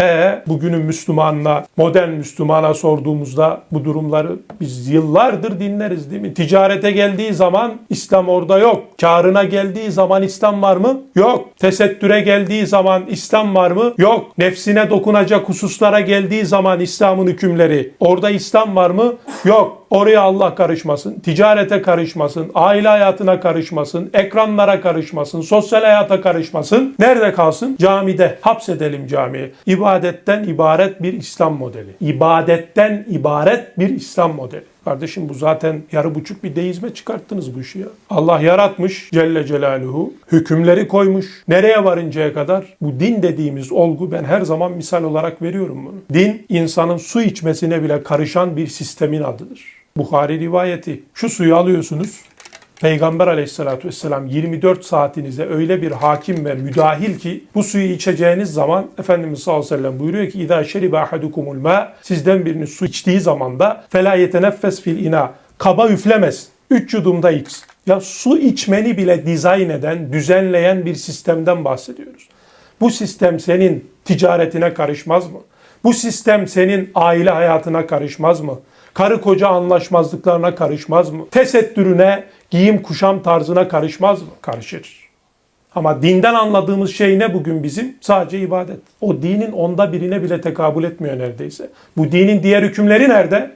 E bugünün Müslümanına, modern Müslümana sorduğumuzda bu durumları biz yıllardır dinleriz değil mi? Ticarete geldiği zaman İslam orada yok. Karına geldiği zaman İslam var mı? Yok. Tesettüre geldiği zaman İslam var mı? Yok. Nefsine dokunacak hususlara geldiği zaman İslam'ın hükümleri. Orada İslam var mı? Yok. Oraya Allah karışmasın, ticarete karışmasın, aile hayatına karışmasın, ekranlara karışmasın, sosyal hayata karışmasın. Nerede kalsın? Camide. Hapsedelim camiyi. İbadetten ibaret bir İslam modeli. İbadetten ibaret bir İslam modeli. Kardeşim bu zaten yarı buçuk bir deizme çıkarttınız bu işi ya. Allah yaratmış Celle Celaluhu. Hükümleri koymuş. Nereye varıncaya kadar? Bu din dediğimiz olgu ben her zaman misal olarak veriyorum bunu. Din insanın su içmesine bile karışan bir sistemin adıdır. Bukhari rivayeti. Şu suyu alıyorsunuz. Peygamber aleyhissalatü vesselam 24 saatinize öyle bir hakim ve müdahil ki bu suyu içeceğiniz zaman Efendimiz sallallahu aleyhi ve sellem buyuruyor ki اِذَا شَرِبَ اَحَدُكُمُ الْمَاءِ Sizden biriniz su içtiği zaman da فَلَا يَتَنَفَّسْ fil ina Kaba üflemez. Üç yudumda içsin. Ya su içmeni bile dizayn eden, düzenleyen bir sistemden bahsediyoruz. Bu sistem senin ticaretine karışmaz mı? Bu sistem senin aile hayatına karışmaz mı? Karı koca anlaşmazlıklarına karışmaz mı? Tesettürüne, giyim kuşam tarzına karışmaz mı? Karışır. Ama dinden anladığımız şey ne bugün bizim? Sadece ibadet. O dinin onda birine bile tekabül etmiyor neredeyse. Bu dinin diğer hükümleri nerede?